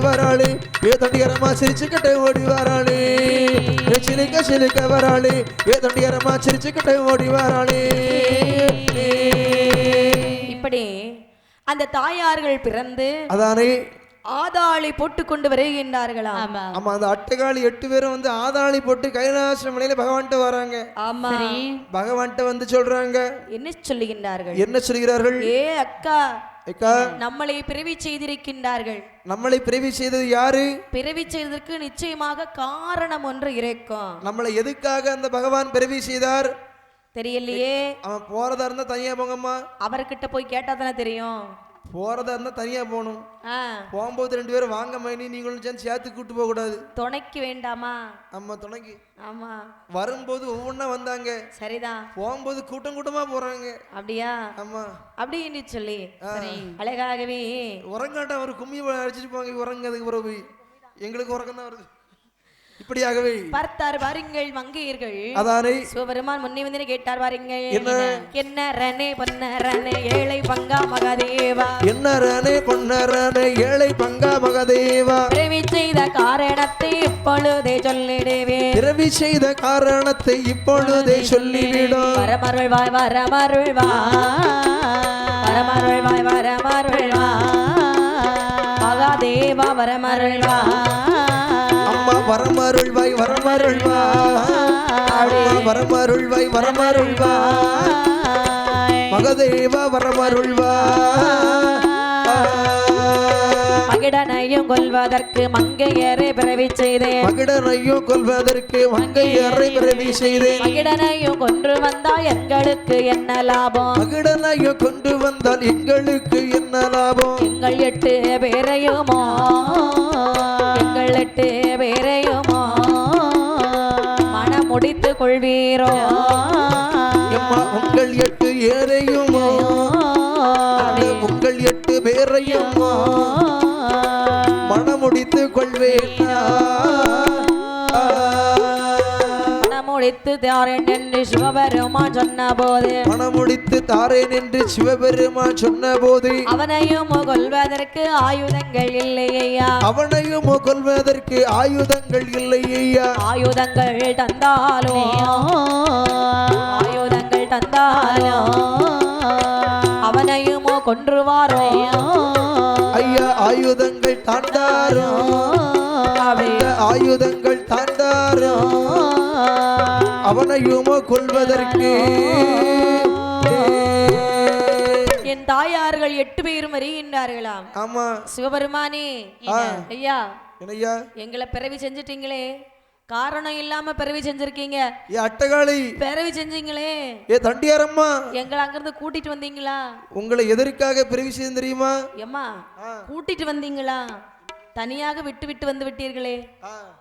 வராளே. ஏ தண்டிகரமா சிரிச்சுக்கிட்டே ஓடி வராளே. ஏ சிலிக்க சிலிக்க வராளே. ஏ தண்டிகரமா சிரிச்சுக்கிட்டே ஓடி வராளே. இப்படி அந்த தாயார்கள் பிறந்து அதானே ஆதாளி போட்டு கொண்டு வருகின்றார்களாம். ஆமா. ஆமா அந்த அட்டகாளி எட்டு பேரும் வந்து ஆதாளி போட்டு கைலாச மலையில பகவான்கிட்ட வராங்க. ஆமா. பகவான்கிட்ட வந்து சொல்றாங்க. என்ன சொல்லுகின்றார்கள்? என்ன சொல்கிறார்கள்? ஏ அக்கா. நம்மளை பிறவி செய்திருக்கின்றார்கள். நம்மளை பிறவி செய்தது யாரு? பிறவி செய்ததற்கு நிச்சயமாக காரணம் ஒன்று இருக்கும். நம்மளை எதுக்காக அந்த பகவான் பிறவி செய்தார்? தெரியலையே. அவன் போறதா இருந்தா தனியா போங்கம்மா. அவர்கிட்ட போய் கேட்டா தானே தெரியும். போறதா இருந்தா தனியா போகணும். போகும்போது ரெண்டு பேரும் வாங்க மைனி நீங்களும் சேர்ந்து சேர்த்து கூட்டு போக கூடாது. துணைக்கு வேண்டாமா? நம்ம துணைக்கு. ஆமா. வரும்போது ஒவ்வொன்றா வந்தாங்க. சரிதான் போகும்போது கூட்டம் கூட்டமா போறாங்க. அப்படியா? ஆமா. அப்படின்னு சொல்லி. அழகாகவே. உறங்காட்டம் ஒரு கும்மி அடிச்சிட்டு போவாங்க. உறங்கிறதுக்கு பிறகு. எங்களுக்கு உறக்கம் தான் வருது. இப்படியாகவே பார்த்தார் பாருங்கள் மங்கையர்கள். அதானே? சிவபெருமான் முன்னே வந்து கேட்டார் பாருங்கள் என்ன? ரனே பொன்ன ரனே ஏழை பங்கா மகாதேவா. என்ன ரனே பொன்னரனே ஏழை பங்கா மகதேவா. பிறவி செய்த காரணத்தை இப்பொழுதே சொல்லிடுவே பிறவி செய்த காரணத்தை இப்பொழுதே சொல்லிவிடும். வரமருள்வாய் வரமருள்வாய் வரமருள்வாய் வரமருள்வாய் மகாதேவா வரமருள்வாய் அம்மா வரமருள்வாய் வரமருள்வாய். அம்மா வரமருள்வாய் வரமருள்வாய். மகதேவா வரமருள்வாய். மகிடனையும் கொல்வதற்கு மங்கையரை பிறவி செய்தேன். மகிடனையும் கொல்வதற்கு மங்கையரை பிறவி செய்தேன். மகிடனையும் கொன்று வந்தா எங்களுக்கு என்ன லாபம்? மகிடனையும் கொண்டு வந்தால் எங்களுக்கு என்ன லாபம்? எங்கள் எட்டு பேரையுமோ? கொள்ளட்டு எட்டு மனம் முடித்து கொள்வீரோ உங்கள் எட்டு ஏரையுமோ உங்கள் எட்டு பேரையுமோ? மனமுடித்து கொள்வேனா? முடித்து தாரேன் என்று சிவபெருமான் சொன்ன போது மனமுடித்து தாரேன் என்று சிவபெருமான் சொன்ன போது அவனையும் கொல்வதற்கு ஆயுதங்கள் இல்லையா அவனையும் கொல்வதற்கு ஆயுதங்கள் இல்லை ஐயா ஆயுதங்கள் தந்தாலோ? ஆயுதங்கள் தந்தாலோ? அவனையும் கொன்றுவாரோ? ஐயா ஆயுதங்கள் தாண்டாரோ? ஆயுதங்கள் தாண்டாரோ? அவனையுமோ கொள்வதற்கு என் தாயார்கள் எட்டு பேரும் வருகின்றார்களாம் ஆமா. சிவபெருமானே. ஐயா. என்னய்யா? எங்களை பிறவி செஞ்சிட்டீங்களே. காரணம் இல்லாம பிறவி செஞ்சிருக்கீங்க. ஏ அட்டகாளி. பிறவி செஞ்சீங்களே. ஏ தண்டியாரம்மா. எங்களை அங்கிருந்து கூட்டிட்டு வந்தீங்களா? உங்களை எதற்காக பிறவி செய்து தெரியுமா? எம்மா. கூட்டிட்டு வந்தீங்களா? தனியாக விட்டு விட்டு வந்து விட்டீர்களே.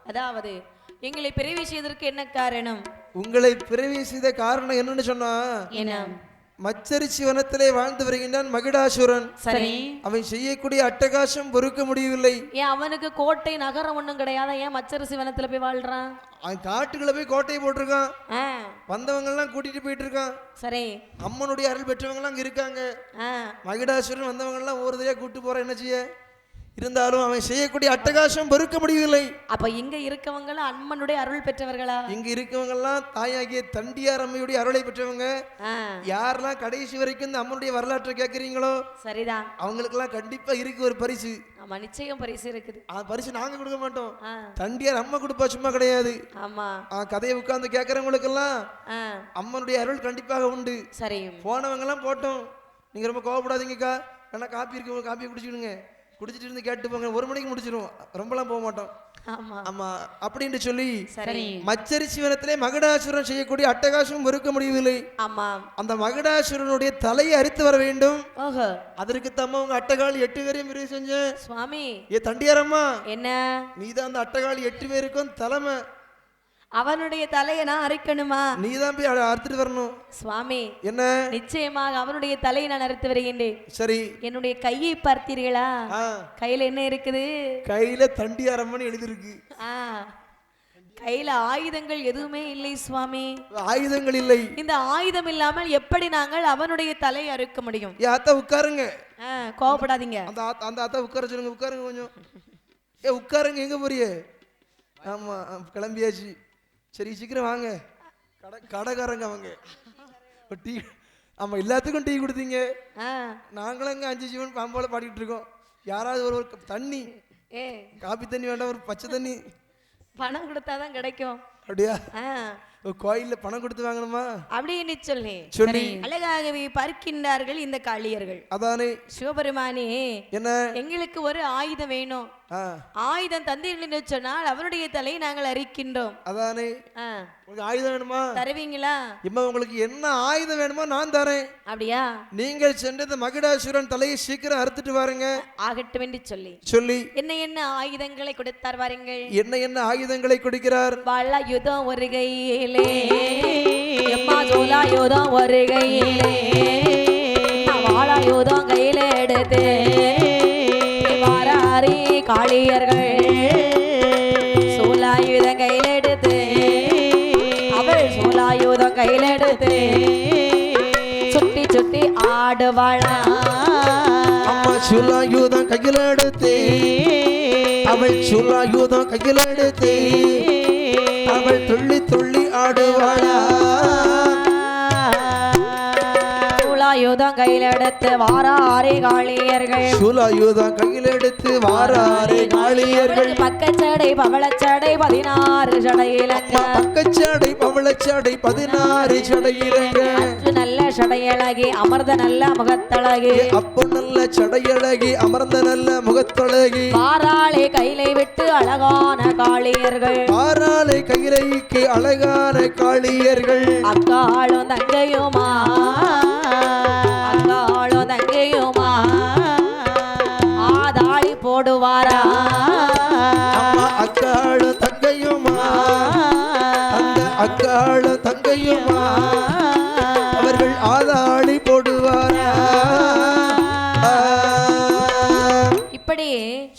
அதாவது எங்களை பிறவி செய்ததற்கு என்ன காரணம்? உங்களை பிறவி செய்த காரணம் என்னன்னு சொன்னா மச்சரிச்சி வனத்திலே வாழ்ந்து வருகின்றான் மகிடாசுரன். சரி. அவன் செய்யக்கூடிய அட்டகாசம் பொறுக்க முடியவில்லை. ஏன் அவனுக்கு கோட்டை நகரம் ஒண்ணும் கிடையாதா? ஏன் மச்சரசி வனத்துல போய் வாழ்றான்? அவன் காட்டுக்குள்ள போய் கோட்டையை போட்டிருக்கான். வந்தவங்க எல்லாம் கூட்டிட்டு போயிட்டு இருக்கான் சரி. அம்மனுடைய அருள் பெற்றவங்க எல்லாம் இருக்காங்க. மகிடாசுரன் வந்தவங்க எல்லாம் ஒரு தடவையா கூட்டு போற என்ன செய்ய? இருந்தாலும் அவன் செய்யக்கூடிய அட்டகாசம் பொறுக்க முடியவில்லை. அப்ப இங்க இருக்கவங்கள அம்மனுடைய அருள் பெற்றவர்களா? இங்க இருக்கவங்க எல்லாம் தாயாகிய தண்டியார் அம்மையுடைய அருளை பெற்றவங்க. யாரெல்லாம் கடைசி வரைக்கும் இந்த அம்மனுடைய வரலாற்றை கேட்குறீங்களோ? சரிதான். அவங்களுக்கெல்லாம் கண்டிப்பா இருக்கு ஒரு பரிசு. ஆமா நிச்சயம் பரிசு இருக்குது. அந்த பரிசு நாங்க கொடுக்க மாட்டோம். தண்டியார் அம்மா கொடுப்பா சும்மா கிடையாது. ஆமா. கதையை உட்கார்ந்து கேட்கறவங்களுக்கெல்லாம் ஆ. அம்மனுடைய அருள் கண்டிப்பாக உண்டு. சரி போனவங்க எல்லாம் போட்டோம். நீங்க ரொம்ப கோவப்படாதீங்கக்கா. வேணா காப்பி இருக்கு காப்பியை குடிச்சிடுங்க குடிச்சிட்டு இருந்து கேட்டு போங்க ஒரு மணிக்கு முடிச்சிடும் ரொம்பலாம் போக மாட்டோம். ஆமா. அப்படின்னு சொல்லி சரி. மச்சரி சிவனத்திலே மகடாசுரன் செய்யக்கூடிய அட்டகாசம் பொறுக்க முடியவில்லை. ஆமா. அந்த மகடாசுரனுடைய தலையை அரித்து வர வேண்டும். அதற்கு தம்ம உங்க அட்டகாளி எட்டு பேரையும் பிரிவு செஞ்ச சுவாமி. ஏ தண்டியாரம்மா. என்ன? நீதான் அந்த அட்டகாளி எட்டு பேருக்கும் தலைமை. அவனுடைய தலையை நான் அரைக்கணுமா? நீதான் போய் அ- அறுத்துட்டு வரணும். சுவாமி என்ன? நிச்சயமாக அவனுடைய தலையை நான் அறுத்து வருகின்றேன். சரி. என்னுடைய கையை பார்த்தீர்களா? கையில என்ன இருக்குது? கையில தண்டியாரம்மன்னு எழுதிருக்கு ஆ. கையில ஆயுதங்கள் எதுவுமே இல்லை சுவாமி. ஆயுதங்கள் இல்லை. இந்த ஆயுதம் இல்லாமல் எப்படி நாங்கள் அவனுடைய தலையை அறுக்க முடியும்? அத்தா உட்காருங்க. ஆ, கோவப்படாதீங்க. அந்த ஆத்தா- அந்த அத்தா உட்கார சொல்லுங்க உட்காருங்க கொஞ்சம். ஏ உட்காருங்க எங்க போறிய? ஆமா கிளம்பியாச்சு. சரி சீக்கிரம் வாங்க. கடை கடைக்காரங்க அவங்க. டீ ஆமா எல்லாத்துக்கும் டீ கொடுத்தீங்க. ஆ. நாங்களும் அங்கே அஞ்சு ஜீவன் பாம்போல பாடிட்டு இருக்கோம். யாராவது ஒரு ஒரு தண்ணி. ஏ. காபி தண்ணி வேண்டாம் ஒரு பச்சை தண்ணி. பணம் கொடுத்தாதான் கிடைக்கும். அப்படியா? கோயில்ல பணம் கொடுத்து வாங்கணுமா? அப்படின்னு சொல்லி. சொல்லி. அழகாகவே பறிக்கின்றார்கள் இந்த காளியர்கள். அதானே? சிவபெருமானே என்ன? எங்களுக்கு ஒரு ஆயுதம் வேணும். ஆயுதம் தந்தீர்கள் என்று சொன்னால் அவருடைய தலையை நாங்கள் அரிக்கின்றோம். அதானே? உங்களுக்கு ஆயுதம் வேணுமா? தருவீங்களா? இம்மா உங்களுக்கு என்ன ஆயுதம் வேணுமோ நான் தரேன். அப்படியா? நீங்கள் சென்று இந்த மகுடாசுரன் தலையை சீக்கிரம் அறுத்துட்டு வாருங்க. ஆகட்டும் என்று சொல்லி. சொல்லி. என்ன என்ன ஆயுதங்களை கொடுத்தார் வாருங்கள். என்ன என்ன ஆயுதங்களை கொடுக்கிறார்? வாழாயுதம் ஒரு கையிலே எம்மா சோலாயுதம் ஒரு கையிலே வாழாயுதம் கையில எடுத்து வாராரி காளியர்கள் சோலாயுதம் கையில எடுத்து அவள் சோலாயுதம் கையில எடுத்து சுட்டி சுட்டி ஆடுவாளா. அம்மா சுலாயுதம் கையில் எடுத்து அவள் சுலாயுதம் கையில் எடுத்து அவள் துள்ளி துள்ளி ஆடுவாளா? சோலாயுதம் கையில எடுத்து வாராரி காளியர்கள். சுலாயுதம் கையில் எடுத்து வாராரே காளியர்கள். பக்கச்சடை பவளச்சடை பதினாறு சடையிலங்க பக்கச்சாடை பவளச்சாடை பதினாறு சடையிலங்க நல்ல சடையழகி அமர்ந்த நல்ல முகத்தழகி. அப்போ நல்ல சடையழகி அமர்ந்த நல்ல முகத்தழகி. வாராளே கையிலை விட்டு அழகான காளியர்கள். பாராளை கைரைக்கு அழகான காளியர்கள். அக்காளும் தங்கையுமா? ஆதாளி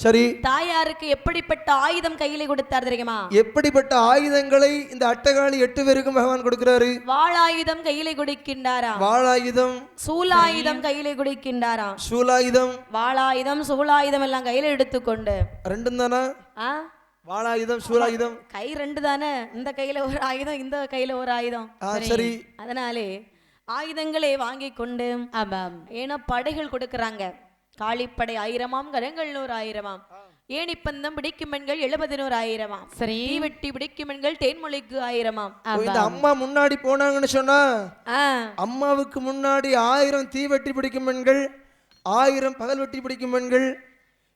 சரி. தாயாருக்கு எப்படிப்பட்ட ஆயுதம் கையில கொடுத்தார் தெரியுமா? எப்படிப்பட்ட ஆயுதங்களை இந்த அட்டகாளி எட்டு பேருக்கும் பகவான் கொடுக்கிறாரு? வாளாயுதம் கையில கொடுக்கின்றாராம். வாளாயுதம் சூலாயுதம் கையில கொடுக்கின்றாராம். சூலாயுதம் வாளாயுதம் சூலாயுதம் எல்லாம் கையில எடுத்துக்கொண்டு. ரெண்டும் தானா? ஆ? வாளாயுதம் சூலாயுதம் கை ரெண்டு தானே? இந்த கையில ஒரு ஆயுதம் இந்த கையில ஒரு ஆயுதம். சரி. அதனாலே ஆயுதங்களை வாங்கி கொண்டு ஆமாம். ஏன்னா படைகள் கொடுக்கறாங்க. காளிப்படை ஆயிரமாம் கரங்கள் நூறு ஆயிரமாம். ஏணிப்பந்தம் பிடிக்கும் பெண்கள் எழுபது நூறு ஆயிரமாம்? சரி. வெட்டி பிடிக்கும் பெண்கள் தேன்மொழிக்கு ஆயிரமாம். இந்த அம்மா முன்னாடி போனாங்கன்னு சொன்னா அம்மாவுக்கு முன்னாடி ஆயிரம் தீவெட்டி பிடிக்கும் பெண்கள் ஆயிரம் பகல் வெட்டி பிடிக்கும் பெண்கள்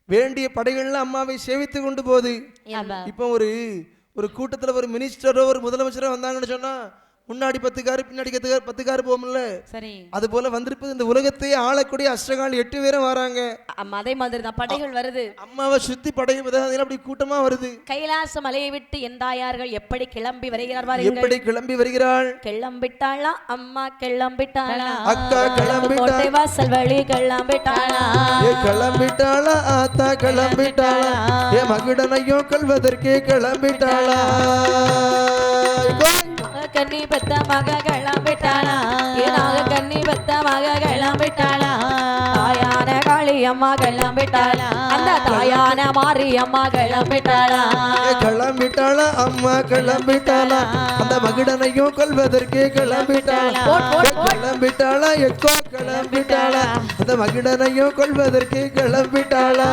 வேண்டிய படைகள்ல அம்மாவை சேவித்து கொண்டு போகுது. இப்போ ஒரு ஒரு கூட்டத்துல ஒரு மினிஸ்டரோ ஒரு முதலமைச்சரோ வந்தாங்கன்னு சொன்னா முன்னாடி பத்து காரு பின்னாடி பத்து கார் பத்து கார் போகும்ல சரி. அது போல வந்திருப்பது இந்த உலகத்தையே ஆளக்கூடிய அஷ்டகால் எட்டு பேரும் வராங்க. அதே மாதிரி தான் படைகள் வருது. அம்மாவை சுத்தி படையும் அப்படி கூட்டமா வருது. கைலாச மலையை விட்டு என் தாயார்கள் எப்படி கிளம்பி வருகிறார் எப்படி கிளம்பி வருகிறாள்? கிளம்பிட்டாளா? அம்மா கிளம்பிட்டாளா? அக்கா கிளம்பிட்டா. வாசல் வழி கிளம்பிட்டாளா? ஏ கிளம்பிட்டாளா? ஆத்தா கிளம்பிட்டாளா? ஏ மகுடனையும் கொள்வதற்கு கிளம்பிட்டாளா? கண்ணி பெத்த மக கிளம்பிட்டாளா ஏனாக கண்ணி பெத்த மக கிளம்பிட்டாளா தாயான காளி அம்மா கிளம்பிட்டாளா அந்த தாயான மாரி அம்மா கிளம்பிட்டாளா? கிளம்பிட்டாளா? அம்மா கிளம்பிட்டாளா? அந்த மகுடனையும் கொள்வதற்கு கிளம்பிட்டாளா? கிளம்பிட்டாளா? எக்கோ கிளம்பிட்டாளா? அந்த மகுடனையும் கொள்வதற்கு கிளம்பிட்டாளா?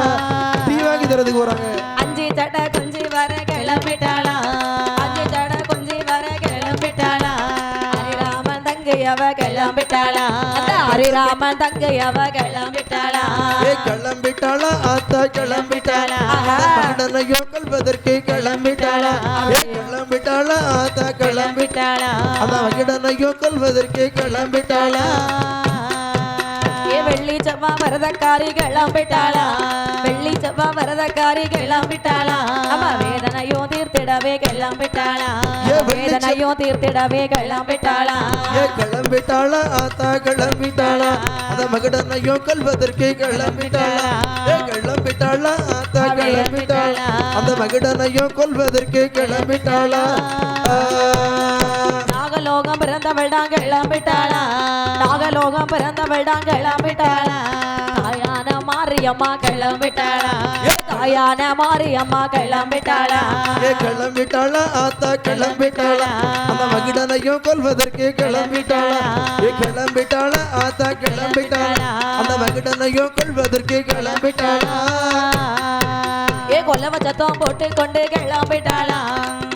தீ வாங்கி தரதுக்கு போறாங்க. ஹரிராமன் தங்கை அவ கிளம்பிட்டாளா? கிளம்பிட்டாளா? ஆத்தா கிளம்பிட்டாளா? மகுடனையும் கொள்வதற்கு கிளம்பிட்டாளா? கிளம்பிட்டாளா? ஆத்தா கிளம்பிட்டாளா? அந்த மகுடனையும் கொள்வதற்கு கிளம்பிட்டாளா? ஏ வெள்ளி செவ்வா வரதக்காரி கிளம்பிட்டாளா வெள்ளி செவ்வா வரதக்காரி கிளம்பிட்டாளா அவ வேதனையும் தீர்த்திடவே கிளம்பிட்டாளா வேதனையும் தீர்த்திடவே கிளம்பிட்டாளா கிளம்பிட்டாளா ஆத்தா கிளம்பிட்டாளா அந்த மகடனையும் கொல்வதற்கு கிளம்பிட்டாளா ஏ கிளம்பிட்டாளா ஆத்தா கிளம்பிட்டாளா அந்த மகடனையும் கொல்வதற்கு கிளம்பிட்டாளா. நாகலோகம் பிறந்தவள் தான் கிளம்பிட்டாளா நாகலோகம் பிறந்தவள் தான் கிளம்பிட்டாளா தாயான மாரியம்மா கிளம்பிட்டாளா தாயான மாரியம்மா கிளம்பிட்டாளா கிளம்பிட்டாளா ஆத்தா கிளம்பிட்டாளா அந்த மகிடனையும் கொல்வதற்கு கிளம்பிட்டாளா கிளம்பிட்டாளா ஆத்தா கிளம்பிட்டாளா அந்த மகிடனையும் கொல்வதற்கு கிளம்பிட்டாளா ஏ கொலவ சத்தம் போட்டு கொண்டு கிளம்பிட்டாளா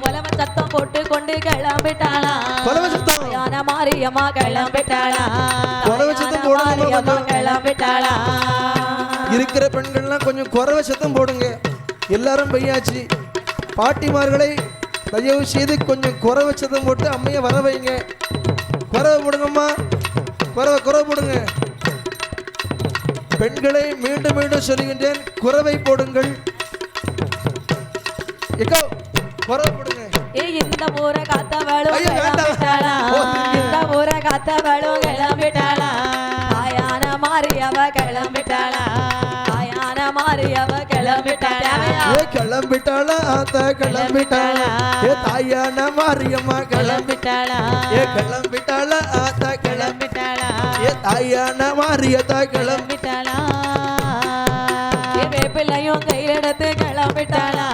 கொலவ சத்தம் போட்டு கொண்டு கிளம்பிட்டாளா கொலவ சத்தம். மாரியம்மா கிளம்பிட்டாளா கொலவ சத்தம் போடுங்க. கிளம்பிட்டாளா இருக்கிற பெண்கள்லாம் கொஞ்சம் குறவை சத்தம் போடுங்க. எல்லாரும் பையாச்சு. பாட்டிமார்களை தயவு செய்து கொஞ்சம் குறவை சத்தம் போட்டு அம்மையை வர வைங்க. குறவை போடுங்கம்மா. குறவை குறவை போடுங்க. பெண்களை மீண்டும் மீண்டும் சொல்லுகின்றேன் குறவை போடுங்கள். எக்கோ குறவை போடுங்க. இந்த வேண்டாம். கிளம்பிட்டாளா? போதுங்க. இந்த ஊரை காத்தவளும் கிளம்பிட்டாளா? தாயான மாரியவ கிளம்பிட்டாளா? தாயான மாரியவ கிளம்பிட்டாளா? ஏ கிளம்பிட்டாளா? ஆத்தா கிளம்பிட்டாளா? ஏ தாயான மாரியம்மா கிளம்பிட்டாளா? ஏ கிளம்பிட்டாளா? ஆத்தா கிளம்பிட்டாளா? ஏ தாயான மாரியத்தா கிளம்பி ஏ வேப்பிலையும் கையில எடுத்து கிளம்பிட்டாளா?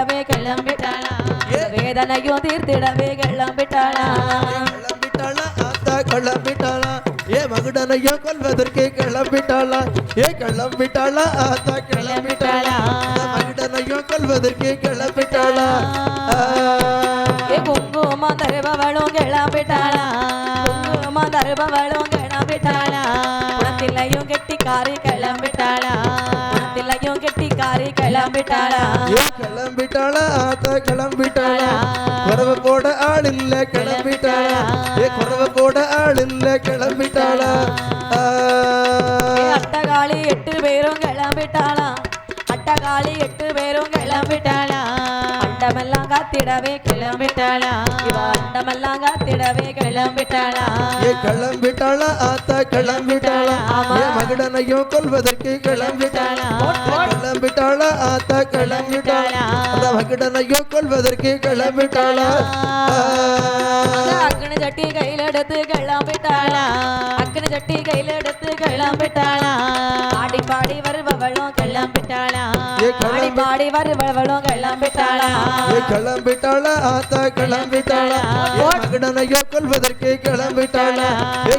தீர்த்திடவே கிளம்பிட்டாளா வேதனையும் தீர்த்திடவே கிளம்பிட்டாளா கிளம்பிட்டாளா ஆத்தா கிளம்பிட்டாளா ஏ மகுடனையோ கொல்வதற்கு கிளம்பிட்டாளா ஏ கிளம்பிட்டாளா ஆத்தா கிளம்பிட்டாளா மகுடனையோ கொல்வதற்கு கிளம்பிட்டாளா. ஏ குங்கும தருபவளும் கிளம்பிட்டாளா குங்கும தருபவளும் கிளம்பிட்டாளா குணத்திலையும் கெட்டிக்காரி கிளம்பிட்டாளா கிளம்பிட்டாளா? கிளம்பிட்டாளா? ஆத்தா கிளம்பிட்டாளா? குறவை போட ஆள் இல்ல கிளம்பிட்டாளா? ஏ குறவை போட ஆள் இல்ல கிளம்பிட்டாளா அட்டகாளி எட்டு பேரும் கிளம்பிட்டாளா? அட்டகாளி எட்டு பேரும் கிளம்பிட்டாளா? அண்டமெல்லாம் காத்திடவே கிளம்பிட்டாளா? இவ அண்டமெல்லாம் காத்திடவே கிளம்பிட்டாளா? ஏ கிளம்பிட்டாளா? ஆத்தா கிளம்பிட்டாளா? மகுடனையும் கொல்வதற்கு கிளம்பிட்டாளா? கிளம்பிட்டாளா ஆத்தா கிளம்பிட்டாளா அந்த மகுடனையும் கொல்வதற்கு கிளம்பிட்டாளா. அக்னி சட்டி கையில எடுத்து கிளம்பிட்டாளா அக்னி சட்டி கையில எடுத்து கிளம்பிட்டாளா பாடி பாடி வருபவளும் கிளம்பிட்டாளா பாடி பாடி வருபவளும் கிளம்பிட்டாளா கிளம்பிட்டாளா ஆத்தா கிளம்பிட்டாளா மகுடனையோ கொல்வதற்கு கிளம்பிட்டாளா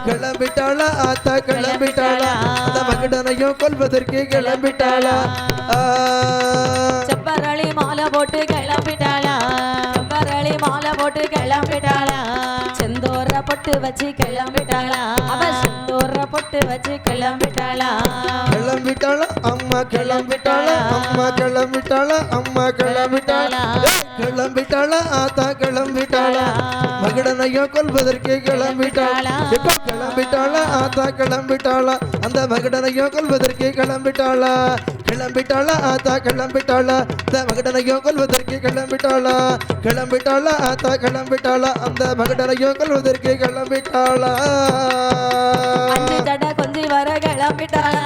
கிளம்பிட்டாளா ஆத்தா கிளம்பிட்டாளா அந்த மகுடனையோ கொல்வதற்கு கிளம்பிட்டாளா ஆ. செவ்வரளி மாலை போட்டு கிளம்பிட்டாளா? செவ்வரளி மாலை போட்டு கிளம்பிட்டாளா? செந்தோர பொட்டு வச்சு கிளம்பிட்டாளா? அவ செந்தோர பொட்டு வச்சு கிளம்பிட்டாளா? கிளம்பிட்டாளா அம்மா கிளம்பிட்டாளா அம்மா கிளம்பிட்டாளா அம்மா கிளம்பிட்டாளா. மகடனையோ கொல்வதற்கு கிளம்பிட்டாளா? எப்போ கிளம்பிட்டாளா? ஆத்தா கிளம்பிட்டாளா? அந்த மகடனையோ கொல்வதற்கு கிளம்பிட்டாளா? கிளம்பிட்டாளா? ஆத்தா கிளம்பிட்டாளா? அந்த மகடனையோ கொல்வதற்கு கிளம்பிட்டாளா? கிளம்பிட்டாளா? ஆத்தா கிளம்பிட்டாளா? அந்த மகடனையோ கொல்வதற்கு கிளம்பிட்டாளா? தடை கொஞ்சி வர கிளம்பிட்டாளா?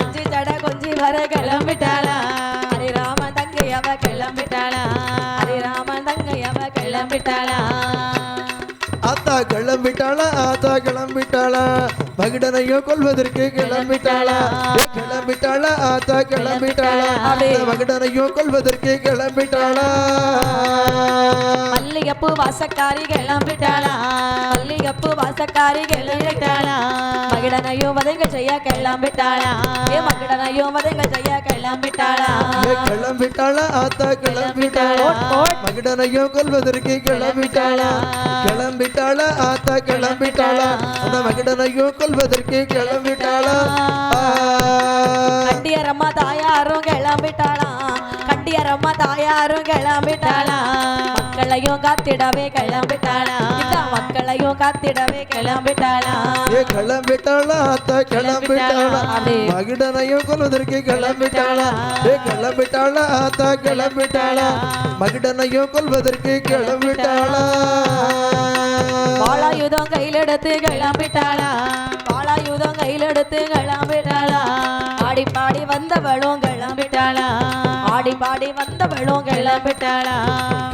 அஞ்சு தடை கொஞ்சி வர கிளம்பிட்டாளா? ஹரிராமன் தங்கை அவ கிளம்பிட்டாளா? ஹரிராமன் தங்கை அவ கிளம்பிட்டாளா? மகிடனையோ கொல்வதற்கு கிளம்பிட்டாளா? கிளம்பிட்டாளா? ஆத்தா கிளம்பிட்டாளா? அந்த மகிடனையோ கொல்வதற்கு கிளம்பிட்டாளா? மல்லிகைப்பூ வாசக்காரி கிளம்பிட்டாளா மல்லிகைப்பூ வாசக்காரி கிளம்பிட்டாளா மகிடனையும் வதங்க செய்ய கிளம்பிட்டாளா ஏ மகிடனையும் வதங்க செய்ய கிளம்பிட்டாளா கிளம்பிட்டாளா ஆத்தா கிளம்பிட்டாளா மகிடனையோ கொல்வதற்கு கிளம்பிட்டாளா? கிளம்பிட்டாளா ஆத்தா கிளம்பிட்டாளா அந்த மகிடனையோ கொல்வதற்கு கிளம்பிட்டாளா ஆ. கண்டியரம்மா தாயாரும் கிளம்பிட்டாளா? கண்டியரம்மா தாயாரும் கிளம்பிட்டாளா? மக்களையும் காத்திடவே கிளம்பிட்டாளா? இந்த மக்களையும் காத்திடவே கிளம்பிட்டாளா? ஏ கிளம்பிட்டாளா? அத்தா கிளம்பிட்டாளா? மகிடனையும் கொல்வதற்கு கிளம்பிட்டாளா? ஏ கிளம்பிட்டாளா? அத்தா கிளம்பிட்டாளா? மகிடனையும் கொல்வதற்கு கிளம்பிட்டாளா? பாலாயுதம் கையில் எடுத்து கிளம்பிட்டாளா? பாலாயுதம் கையில் எடுத்து கிளம்பிட்டாளா? ஆடி பாடி வந்தவளும் கிளம்பிட்டாளா? ஆடி பாடி வந்தவளும் கிளம்பிட்டாளா?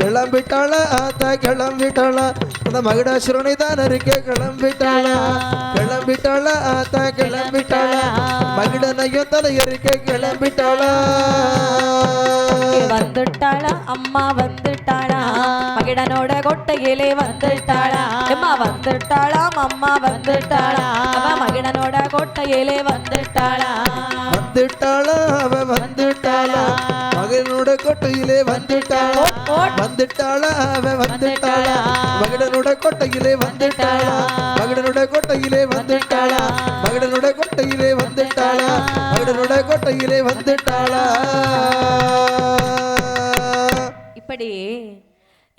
கிளம்பிட்டாளா ஆத்தா கிளம்பிட்டாளா? அந்த மகிடாசுரனை தான் இருக்க கிளம்பிட்டாளா? கிளம்பிட்டாளா ஆத்தா கிளம்பிட்டாளா? மகிடனையும் தலையறிக்க கிளம்பிட்டாளா? வந்துட்டாளா? அம்மா வந்துட்டாளா? மகிடனோட கொட்டையிலே வந்துட்டாளா? அம்மா வந்துட்டாளாம் அம்மா வந்துட்டாளா? அவ மகிடனோட கொட்டையிலே வந்துட்டாளா? வந்துட்டாளா? அவ வந்துட்டாளா? மகனோட கொட்டையிலே வந்துட்டாளா? வந்துட்டாளா? அவ வந்துட்டாளா? மகனோட கொட்டையிலே வந்துட்டாளா? மகனோட கொட்டையிலே வந்துட்டாளா? கொட்டையிலே வந்துட்டாளா? இப்படி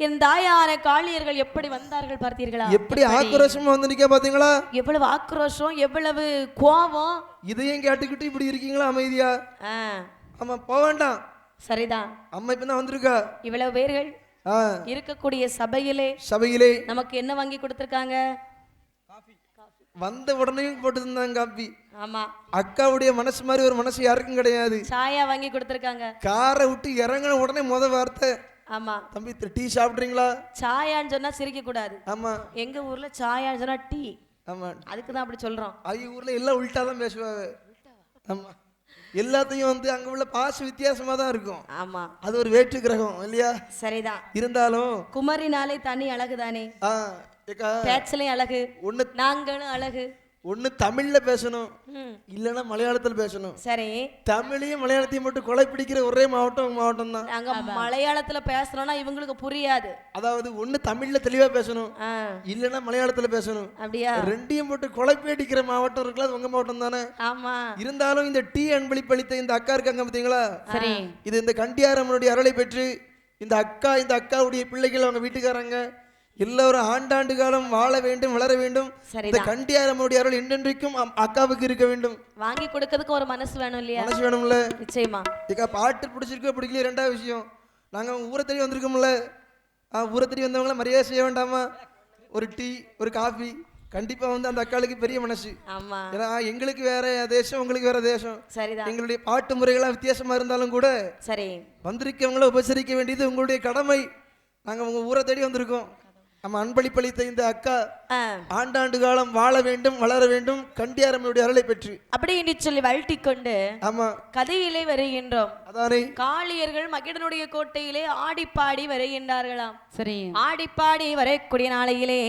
என் தாயான காளியர்கள் எப்படி வந்தார்கள் பார்த்தீர்களா? எப்படி ஆக்ரோஷமா வந்து பாத்தீங்களா எவ்வளவு ஆக்ரோஷம் எவ்வளவு கோபம். இதையும் கேட்டுக்கிட்டு இப்படி இருக்கீங்களா அமைதியா? ஆமா போக வேண்டாம். சரிதான் அம்மா இப்பதான் வந்திருக்கா? இவ்வளவு பேர்கள் இருக்கக்கூடிய சபையிலே சபையிலே நமக்கு என்ன வாங்கி கொடுத்திருக்காங்க? வந்த உடனேயும் போட்டு தந்தாங்க காப்பி. ஆமா. அக்காவுடைய மனசு மாதிரி ஒரு மனசு யாருக்கும் கிடையாது. சாயா வாங்கி கொடுத்திருக்காங்க. காரை விட்டு இறங்கின உடனே முத வார்த்தை ஆமா. தம்பி டீ சாப்பிட்றீங்களா? சாயான்னு சொன்னா சிரிக்க கூடாது. ஆமா. எங்க ஊர்ல சாயான்னு சொன்னா டீ. ஆமா. அதுக்கு தான் அப்படி சொல்றோம். அவங்க ஊர்ல எல்லாம் உள்டா தான் பேசுவாங்க. ஆமா. எல்லாத்தையும் வந்து அங்க உள்ள பாச வித்தியாசமா தான் இருக்கும். ஆமா. அது ஒரு வேற்று கிரகம் இல்லையா? சரிதான். இருந்தாலும் குமரினாலே தனி அழகுதானே? ஆ. பேச்சலையும் அழகு. ஒண்ணு நாங்களும் அழகு. ஒண்ணு தமிழ்ல பேசணும் ம். இல்லைன்னா மலையாளத்துல பேசணும். சரி. தமிழையும் மலையாளத்தையும் மட்டும் கொலை பிடிக்கிற ஒரே மாவட்டம் மாவட்டம் தான் நாங்க மலையாளத்துல பேசுறோம்னா இவங்களுக்கு புரியாது. அதாவது ஒண்ணு தமிழ்ல தெளிவா பேசணும் ஆ. இல்லைன்னா மலையாளத்துல பேசணும். அப்படியா? ரெண்டையும் போட்டு குழப்பி அடிக்கிற மாவட்டம் இருக்குல்ல அது உங்க மாவட்டம் தானே? ஆமா. இருந்தாலும் இந்த டீ அன்பளிப்பளித்த இந்த அக்கா இருக்காங்க பார்த்தீங்களா? சரி. இது இந்த கண்டியாரம்மனுடைய அருளை பெற்று இந்த அக்கா இந்த அக்காவுடைய பிள்ளைகள் அவங்க வீட்டுக்காரங்க எல்லோரும் ஆண்டாண்டு காலம் வாழ வேண்டும் வளர வேண்டும். இந்த சரிதான் கண்டியாரம்மனுடைய அருள் என்றென்றைக்கும் அக்காவுக்கு இருக்க வேண்டும். வாங்கி கொடுக்கறதுக்கு ஒரு மனசு வேணும் இல்லையா? மனசு வேணும்ல. நிச்சயமா. ஏக்கா பாட்டு பிடிச்சிருக்கோ பிடிக்கல ரெண்டாவது விஷயம். நாங்க அவங்க ஊரை தேடி வந்திருக்கோம்ல. ஊரை தேடி வந்தவங்கள மரியாதை செய்ய வேண்டாமா? ஒரு டீ ஒரு காஃபி. கண்டிப்பா வந்து அந்த அக்காளுக்கு பெரிய மனசு. ஆமா. ஏன்னா எங்களுக்கு வேற தேசம் உங்களுக்கு வேற தேசம். எங்களுடைய பாட்டு முறைகள்லாம் வித்தியாசமா இருந்தாலும் கூட சரி. வந்திருக்கவங்கள உபசரிக்க வேண்டியது உங்களுடைய கடமை. நாங்க உங்க ஊரை தேடி வந்திருக்கோம். நம்ம அன்பளிப்பளித்த இந்த அக்கா ஆண்டாண்டு காலம் வாழ வேண்டும் வளர வேண்டும் கண்டியாரம்மையுடைய அருளை பெற்று. அப்படி என்று சொல்லி வழட்டி கொண்டு ஆமா. கதையிலே வருகின்றோம். அதானே. காளியர்கள் மகிடனுடைய கோட்டையிலே ஆடிப்பாடி வருகின்றார்களாம். சரி. ஆடிப்பாடி வரக்கூடிய நாளையிலே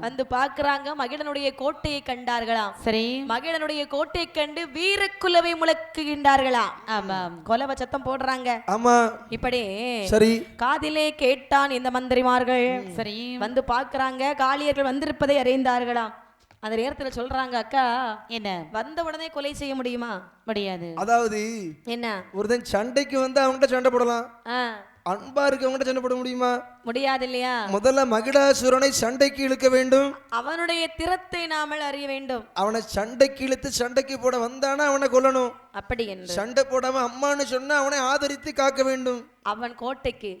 வந்து பார்க்கறாங்க மகிடனுடைய கோட்டையை கண்டார்களாம். சரி. மகிழனுடைய கோட்டை கண்டு வீரக்குலவை முழக்குகின்றார்களாம். ஆமாம் கொலவ சத்தம் போடுறாங்க. ஆமா. இப்படி சரி. காதிலே கேட்டான் இந்த மந்திரிமார்கள். சரி. வந்து பார்க்கறாங்க. காளியர்கள் வந்திருப்பதை அறிந்தார்களாம் அந்த நேரத்துல சொல்றாங்க அக்கா என்ன? வந்த உடனே கொலை செய்ய முடியுமா? முடியாது. அதாவது என்ன? ஒருத்தன் சண்டைக்கு வந்து அவன்கிட்ட சண்டை போடலாம். ஆ, அன்பா இருக்கவங்ககிட்ட சண்டை போட முடியுமா? முடியாது இல்லையா முதல்ல மகிடாசுரனை சண்டைக்கு இழுக்க வேண்டும். அவனுடைய திறத்தை நாமல் அறிய வேண்டும். அவனை சண்டைக்கு இழுத்து சண்டைக்கு போட வந்தானா அவனை கொல்லணும். அப்படி என்று. சண்டை போடாம அம்மான்னு சொன்னா அவனை ஆதரித்து காக்க வேண்டும். அவன் கோட்டைக்கு.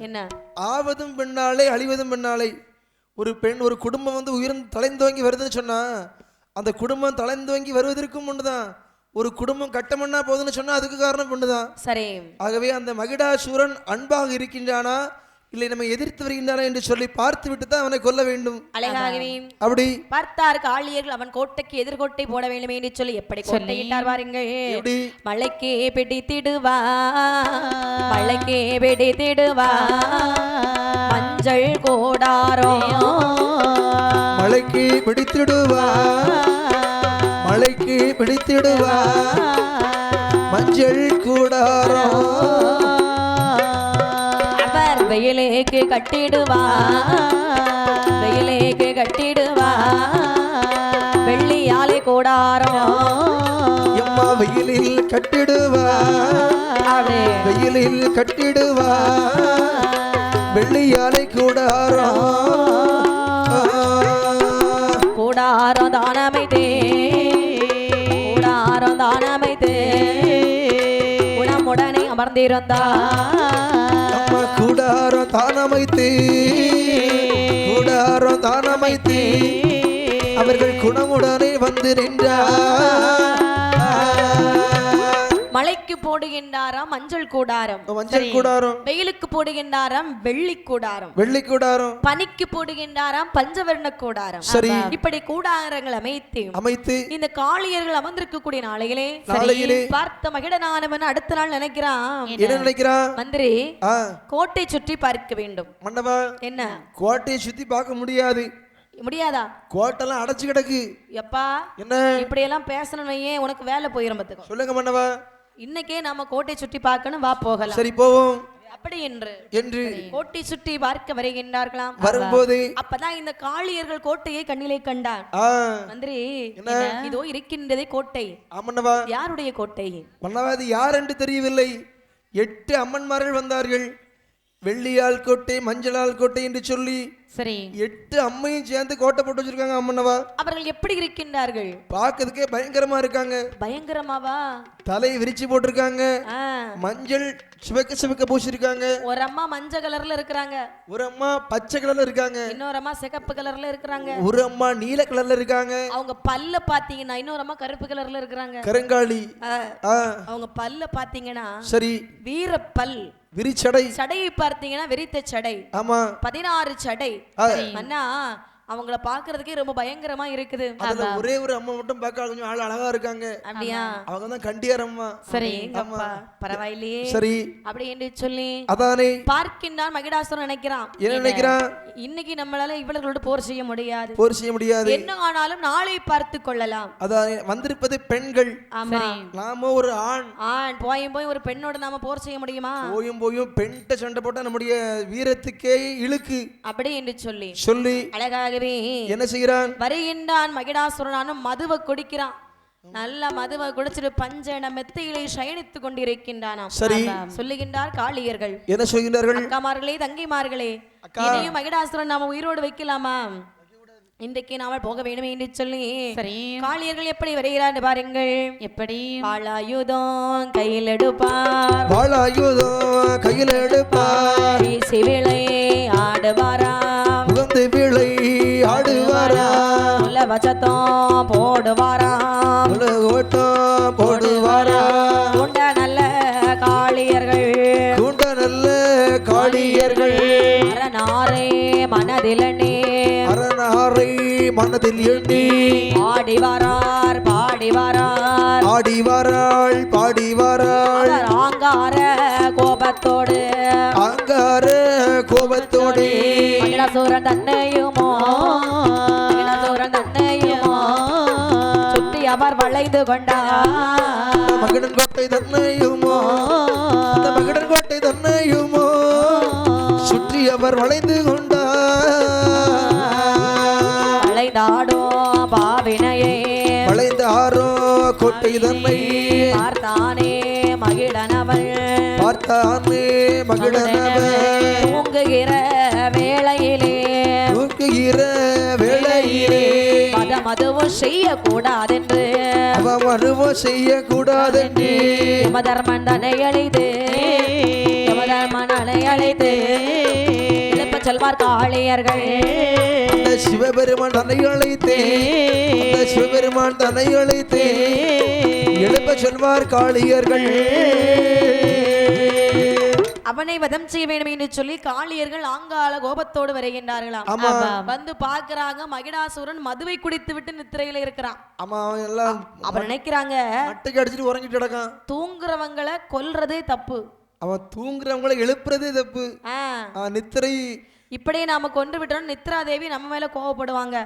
என்ன? ஆவதும் பெண்ணாலே அழிவதும் பெண்ணாலே ஒரு பெண் ஒரு குடும்பம் வந்து உயர்ந்து தலைந்தோங்கி வருதுன்னு சொன்னா அந்த குடும்பம் தலைந்தோங்கி வருவதற்கும் ஒண்ணுதான் ஒரு குடும்பம் கட்டமண்ணா போகுதுன்னு சொன்னா அதுக்கு காரணம் பொண்ணுதான் சரி. ஆகவே அந்த மகிடாசூரன் அன்பாக இருக்கின்றானா? இல்லை நம்ம எதிர்த்து வருகின்றானா என்று சொல்லி பார்த்து விட்டு தான் அவனை கொல்ல வேண்டும். அழகாகவே. அப்படி. பார்த்தார் காளியர்கள் அவன் கோட்டைக்கு எதிர்கோட்டை போட வேண்டும் என்று சொல்லி. எப்படி கோட்டையிட்டார் வாருங்கள் எப்படி? மழைக்கே பிடித்திடுவா மழைக்கே பிடித்திடுவா மஞ்சள் கோடாரோ மலைக்கு பிடித்திடுவா மலைக்கு பிடித்திடுவா. மஞ்சள் கூடாரம் அவர் வெயிலேக்கு கட்டிடுவா. வெயிலேக்கு கட்டிடுவா. வெள்ளியாலை கோடாரோ. எம்மா வெயிலில் கட்டிடுவா. வெயிலில் கட்டிடுவா. வெள்ளியாலை கூடாரம் கூடாரம் தானமைத்தே. குணமுடனே அமர்ந்திருந்தா அம்மா கூடாரம் தானமைத்தே கூடாரம் தானமைத்தே. அவர்கள் குணமுடனே வந்து நின்றார். மழைக்கு போடுகின்றாராம் மஞ்சள் கூடாரம். மஞ்சள் கூடாரம். வெயிலுக்கு போடுகின்றாராம் வெள்ளி கூடாரம். வெள்ளி கூடாரம். பனிக்கு போடுகின்றாராம் பஞ்சவர்ண கூடாரம். சரி. இப்படி கூடாரங்கள் அமைத்து அமைத்து இந்த காளியர்கள் அமர்ந்திருக்கக்கூடிய நாளையிலே நாளையிலே. பார்த்த மகிடனானவன் அடுத்த நாள் நினைக்கிறான். என்ன நினைக்கிறான்? மந்திரி ஆ. கோட்டை சுற்றி பார்க்க வேண்டும். மண்டபா என்ன? கோட்டையை சுத்தி பார்க்க முடியாது. முடியாதா? கோட்டெல்லாம் அடைச்சு கிடக்கு. எப்பா என்ன? இப்படி எல்லாம் பேசணும் ஏன் உனக்கு வேலை போயிரும் பாத்துக்கோ சொல்லுங்க மண்டபா இன்னைக்கே நாம கோட்டை சுற்றி பார்க்கணும் வா போகலாம். சரி போவோம். அப்படி என்று. என்று. கோட்டை சுற்றி பார்க்க வருகின்றார்களாம். வரும்போது அப்பதான் இந்த காளியர்கள் கோட்டையை கண்ணிலே கண்டான் ஆ. மந்திரி இதோ இருக்கின்றதே கோட்டை. ஆமண்ணவா? யாருடைய கோட்டை? மன்னவா அது யார் என்று தெரியவில்லை. எட்டு அம்மன்மார்கள் வந்தார்கள். வெள்ளியால் கோட்டை மஞ்சளால் கோட்டை என்று சொல்லி சரி. எட்டு அம்மையும் சேர்ந்து கோட்டை போட்டு வச்சிருக்காங்க அம்மன்னவா அவர்கள் எப்படி இருக்கின்றார்கள்? பார்க்கறதுக்கே பயங்கரமா இருக்காங்க. பயங்கரமாவா? தலையை விரிச்சு போட்டிருக்காங்க. மஞ்சள் சிவக்க சிவக்க பூசிருக்காங்க. ஒரு அம்மா மஞ்சள் கலர்ல இருக்கிறாங்க. ஒரு அம்மா பச்சை கலர்ல இருக்காங்க. இன்னொரு அம்மா சிகப்பு கலர்ல இருக்கிறாங்க. ஒரு அம்மா நீல கலர்ல இருக்காங்க. அவங்க பல்ல பாத்தீங்கன்னா இன்னொரு அம்மா கருப்பு கலர்ல இருக்கிறாங்க. கருங்காலி. அவங்க பல்ல பாத்தீங்கன்னா சரி. வீர பல் விரிச்சடை. சடையை பார்த்தீங்கன்னா வெறித்த சடை. ஆமா. பதினாறு சடை. அண்ணா அவங்கள பாக்குறதுக்கே ரொம்ப பயங்கரமா இருக்குது. அதுல ஒரே ஒரு அம்மா மட்டும் பார்க்க கொஞ்சம் ஆள் அழகா இருக்காங்க. அப்படியா? அவங்க தான் கண்டியார் அம்மா சரி எங்கப்பா? பரவாயில்லையே. சரி. அப்படி என்று சொல்லி? அதானே. பார்க்கின்றான் மகிடாசுரன் நினைக்கிறான். என்ன நினைக்கிறான்? இன்னைக்கு நம்மளால இவர்களோட போர் செய்ய முடியாது. போர் செய்ய முடியாது. என்ன ஆனாலும் நாளை பார்த்து கொள்ளலாம். அதானே. வந்திருப்பது பெண்கள். ஆமா. நாம ஒரு ஆண். ஆண் போயும் போய் ஒரு பெண்ணோட நாம போர் செய்ய முடியுமா? போயும் போயும் பெண்கிட்ட சண்டை போட்டா நம்முடைய வீரத்துக்கே இழுக்கு. அப்படி என்று சொல்லி. சொல்லி. அழகாகவே என்ன செய்கிறான்? வருகின்றான் மகிடாசுரனானும் மதுவை குடிக்கிறான். நல்ல மதுவை குடிச்சிட்டு பஞ்சன மெத்தையிலே சயனித்துக் கொண்டிருக்கின்றானாம். சரி. சொல்லுகின்றார் காளியர்கள். என்ன சொல்கிறார்கள் அக்காமார்களே தங்கைமார்களே இனியும் மகிடாசுரன் நாம உயிரோடு வைக்கலாமா? இன்றைக்கு நாம போக வேண்டுமே என்று சொல்லி சரி. காளியர்கள் எப்படி வருகிறார் பாருங்கள். எப்படி? பாலாயுதம் கையில் எடுப்பார். வாழாயுதம் கையில் எடுப்பார். வீசி விளை ஆடுவாராம். விளை ஆடுவாரா உள்ள வச்சத்தம் போடுவாராம் ஓட்டம் போடுவாரா? உண்ட நல்ல காளியர்கள். கூண்ட நல்ல காளியர்கள். அரணாரே மனதிலனே அரணாரை மனதில் எண்ணி. ஆடி வரார் பாடி வரார் ஆடி வாராள் பாடி வாராள் ஆங்கார கோபத்தோடு. அங்கார கோபத்தோடு தன்னையுமோ வளைந்து கொண்டார். மகடன் கோட்டை தன்னையுமோ? அந்த மகடன் கோட்டை தன்னையுமோ? சுற்றி அவர் வளைந்து கொண்டார். வளைந்தாடோ பாவினையே. வளைந்த ஆரோ கோட்டை தன்னை. பார்த்தானே மகிழனவள். பார்த்தானே மகிழனவன் தூங்குகிற வேளையிலே. வேளையிலே மத மதுவும் செய்யக்கூடாதென்று. அவ மறுவோ செய்யக்கூடாதென்று. யமதர்மன் தன்னை அழைத்து யமதர்மன் தன்னை அழைத்து எழுப்ப செல்வார் காளியர்கள். சிவபெருமான் தன்னை அழைத்தே சிவபெருமான் தன்னை அழைத்தே எழுப்ப சொல்வார் காளியர்கள். அவனை வதம் செய்ய வேண்டும் என்று சொல்லி காளியர்கள் ஆங்கால கோபத்தோடு வருகின்றார்களாம். ஆமா. வந்து பார்க்கறாங்க மகிடாசுரன் மதுவை குடித்து விட்டு நித்திரையில இருக்கிறான். ஆமா எல்லாம் அவன் நினைக்கிறாங்க மட்டைக்கு அடிச்சிட்டு உறங்கிட்டு கிடக்கான். தூங்குறவங்களை கொல்றதே தப்பு. அவன் தூங்குறவங்கள எழுப்புறதே தப்பு. நித்திரை இப்படியே நாம கொண்டு விட்டோம் நித்ரா தேவி நம்ம மேல கோவப்படுவாங்க.